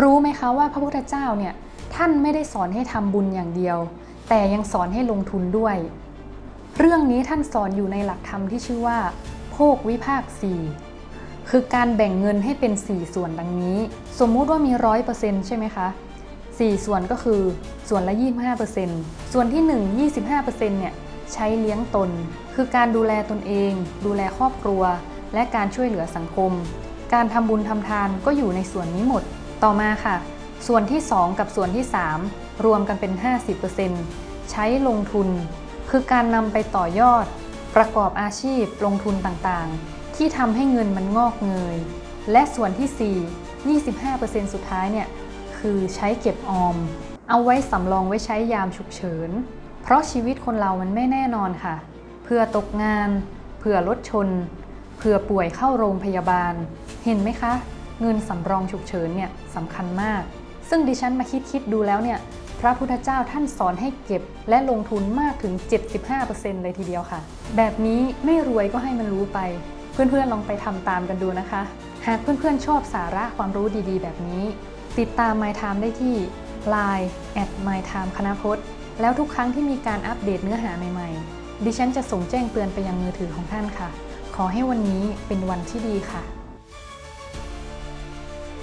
รู้ไหมคะว่าพระพุทธเจ้าเนี่ยท่านไม่ได้สอนให้ทำบุญอย่างเดียว แต่ยังสอนให้ลงทุนด้วย เรื่องนี้ท่านสอนอยู่ในหลักธรรมที่ชื่อว่า โภควิภาคสี่คือการแบ่งเงินให้เป็น 4 ส่วนดังนี้ สมมุติว่ามีร้อยเปอร์เซนต์ใช่ไหมคะ 4 ส่วนก็คือส่วนละ 25%ส่วนที่ 1 25%เนี่ยใช้เลี้ยงตน คือการดูแลตนเอง ดูแลครอบครัว และการช่วยเหลือสังคม การทำบุญทำทานก็อยู่ในส่วนนี้หมด ต่อมาค่ะ ส่วนที่ 2 กับส่วนที่ 3 รวมกันเป็น 50%ใช้ลงทุน คือการนำไปต่อยอด ประกอบอาชีพลงทุนต่างๆ ที่ทำให้เงินมันงอกเงย และส่วนที่ 4 25%สุดท้ายเนี่ยคือใช้เก็บออม เอาไว้สำรองไว้ใช้ยามฉุกเฉิน เพราะชีวิตคนเรามันไม่แน่นอนค่ะเผื่อตกงานเผื่อรถชนเผื่อป่วยเข้าโรงพยาบาล เห็นไหมคะ เงินสำรองฉุกเฉินเนี่ยสำคัญมาก ซึ่งดิฉันมาคิดคิดดูแล้วเนี่ยพระพุทธเจ้าท่านสอนให้เก็บและลงทุนมากถึง 75%เลยทีเดียวค่ะ แบบนี้ไม่รวยก็ให้มันรู้ไป เพื่อนๆลองไปทำตามกันดูนะคะ หากเพื่อนๆชอบสาระความรู้ดีๆ แบบนี้ ติดตาม My Time ได้ที่ Line at My Time คณพจน์ แล้วทุกครั้งที่มีการอัปเดตเนื้อหาใหม่ๆ ดิฉันจะส่งแจ้งเตือนไปยังมือถือของท่านค่ะ ขอให้วันนี้เป็นวันที่ดีค่ะ